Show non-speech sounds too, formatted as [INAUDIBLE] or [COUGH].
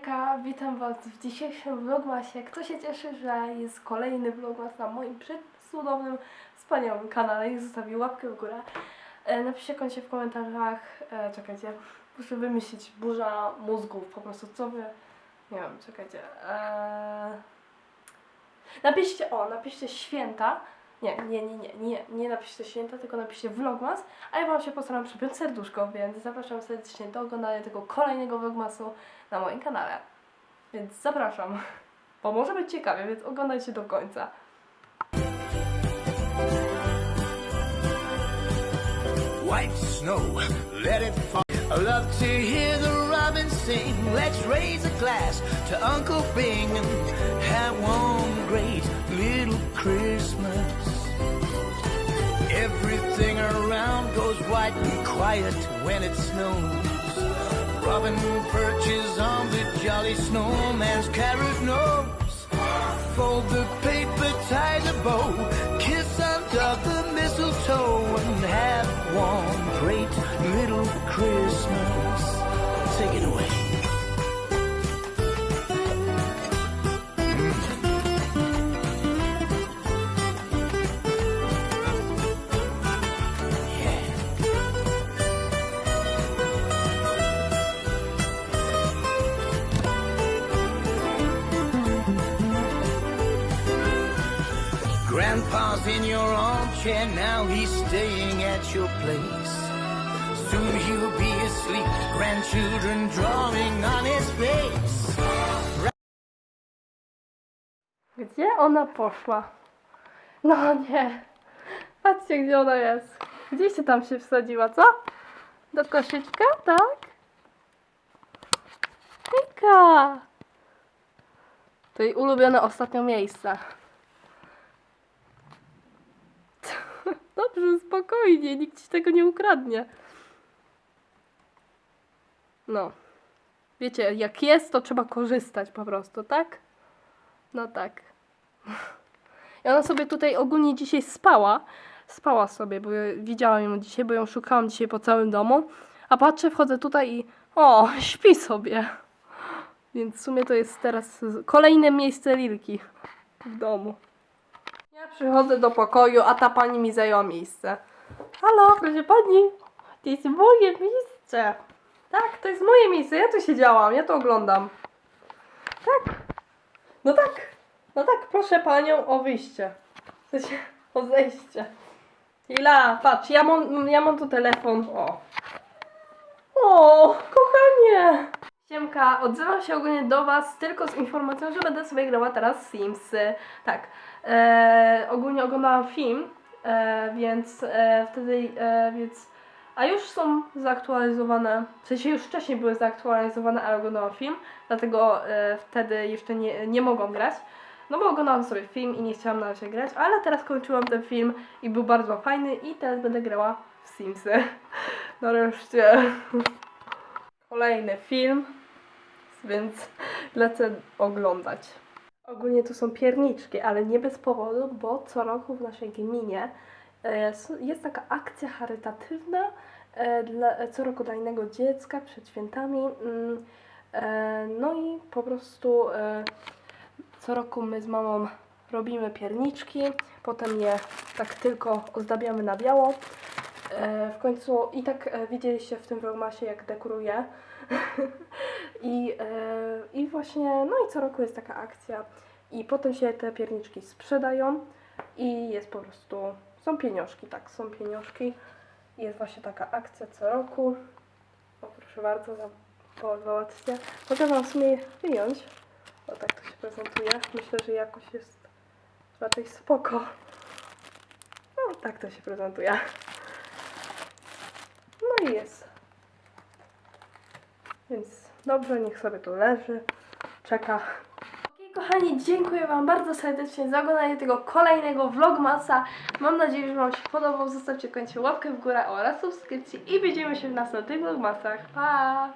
Hejka, witam Was w dzisiejszym vlogmasie. Kto się cieszy, że jest kolejny vlogmas na moim przecudownym, wspaniałym kanale i zostawi łapkę w górę. E, napiszcie koniecznie w komentarzach, e, czekajcie, muszę wymyślić burza mózgów, po prostu co Wy, nie wiem, czekajcie. E, napiszcie, o, napiszcie święta, nie, nie, nie, nie, nie, nie napiszcie święta, tylko napiszcie vlogmas, a ja Wam się postaram przypiąć serduszko, więc zapraszam serdecznie do oglądania tego kolejnego vlogmasu na moim kanale. Więc zapraszam, bo może być ciekawie, więc oglądajcie do końca. white snow, let it fall. I love to hear the sing. Let's raise a glass to Uncle Bing and have one great little Christmas. Everything around goes white and quiet when it snows. Robin perches on the jolly snowman's carrot nose. Fold the paper, tie the bow, kiss under the mistletoe, and have one great little Christmas. Grandpa's in your armchair now, he's staying at your place. Soon he'll be asleep, grandchildren drawing on his face. Gdzie ona poszła? No nie. Patrzcie, gdzie ona jest. Gdzie się tam się wsadziła, co? Do koszyczka, tak? Hejka! To jej ulubione ostatnio miejsce. Dobrze, spokojnie, nikt ci tego nie ukradnie. No. Wiecie, jak jest, to trzeba korzystać po prostu, tak? No tak. I ona sobie tutaj ogólnie dzisiaj spała. Spała sobie, bo widziałam ją dzisiaj, bo ją szukałam dzisiaj po całym domu. A patrzę, wchodzę tutaj i o, śpi sobie. Więc w sumie to jest teraz kolejne miejsce Lilki w domu. Przychodzę do pokoju, a ta pani mi zajęła miejsce. Halo, proszę pani, to jest moje miejsce. Tak, to jest moje miejsce, ja tu siedziałam, ja to oglądam. Tak, no tak, no tak, proszę panią o wyjście. W o zejście. Ila, patrz, ja mam, ja mam tu telefon, o. O. Odzywam się ogólnie do Was tylko z informacją, że będę sobie grała teraz Simsy. Tak, e, ogólnie oglądałam film, e, więc e, wtedy, e, więc... A już są zaktualizowane, w sensie już wcześniej były zaktualizowane, ale oglądałam film, dlatego e, wtedy jeszcze nie, nie mogłam grać. No bo oglądałam sobie film i nie chciałam na razie grać, ale teraz kończyłam ten film i był bardzo fajny i teraz będę grała w Simsy. [LAUGHS] Nareszcie. Kolejny film, więc lecę oglądać. Ogólnie tu są pierniczki, ale nie bez powodu, bo co roku w naszej gminie e, jest taka akcja charytatywna e, dla, e, co roku dla innego dziecka przed świętami. Mm, No i po prostu co roku my z mamą robimy pierniczki, potem je tak tylko ozdabiamy na biało. W końcu i tak widzieliście w tym vlogmasie jak dekoruję. [LAUGHS] I, e, I właśnie, no i co roku jest taka akcja. I potem się te pierniczki sprzedają i jest po prostu, są pieniążki, tak, są pieniążki. I Jest właśnie taka akcja co roku. O, proszę bardzo, zobaczcie. Mogę Wam w sumie wyjąć. O, tak to się prezentuje. Myślę, że jakoś jest raczej spoko. No, tak to się prezentuje. No i jest. Więc dobrze, niech sobie tu leży, czeka. Okej, kochani, dziękuję Wam bardzo serdecznie za oglądanie tego kolejnego vlogmasa. Mam nadzieję, że Wam się podobał. Zostawcie koniecznie łapkę w górę oraz subskrypcję i widzimy się w następnych vlogmasach. Pa!